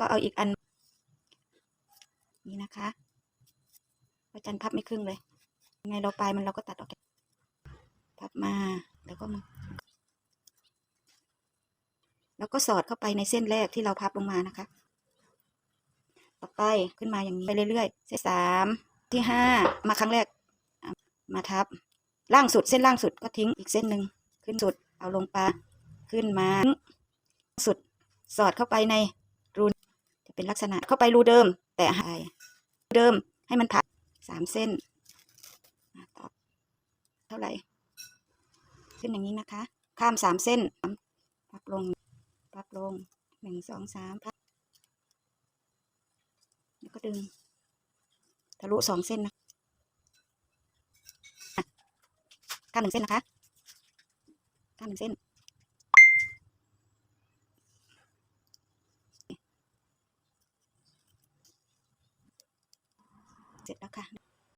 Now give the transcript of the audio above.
ก็เอาอีกอัน นี่นะคะพระจันพับไม่ครึ่งเลยไงเราปลายมันเราก็ตัดออก พับมาแล้วก็มาแล้วก็สอดเข้าไปในเส้นแรกที่เราพับลงมานะคะ ต่อไปขึ้นมาอย่างนี้ไปเรื่อยๆ เส้นสามที่ห้ามาครั้งแรก มาทับ ล่างสุดเส้นล่างสุดก็ทิ้งอีกเส้นหนึ่งขึ้นสุดเอาลงปลาขึ้นมาสุดสอดเข้าไปใน เป็นลักษณะเข้าไปรูเดิม แต่หายเดิมให้มันผ่านสามเส้นต่อเท่าไหร่ ขึ้นอย่างนี้นะคะ ข้ามสามเส้นพับลงพับลงหนึ่งสองสามพับแล้วก็ดึง ทะลุสองเส้นนะข้ามหนึ่งเส้นนะคะข้ามหนึ่งเส้น ta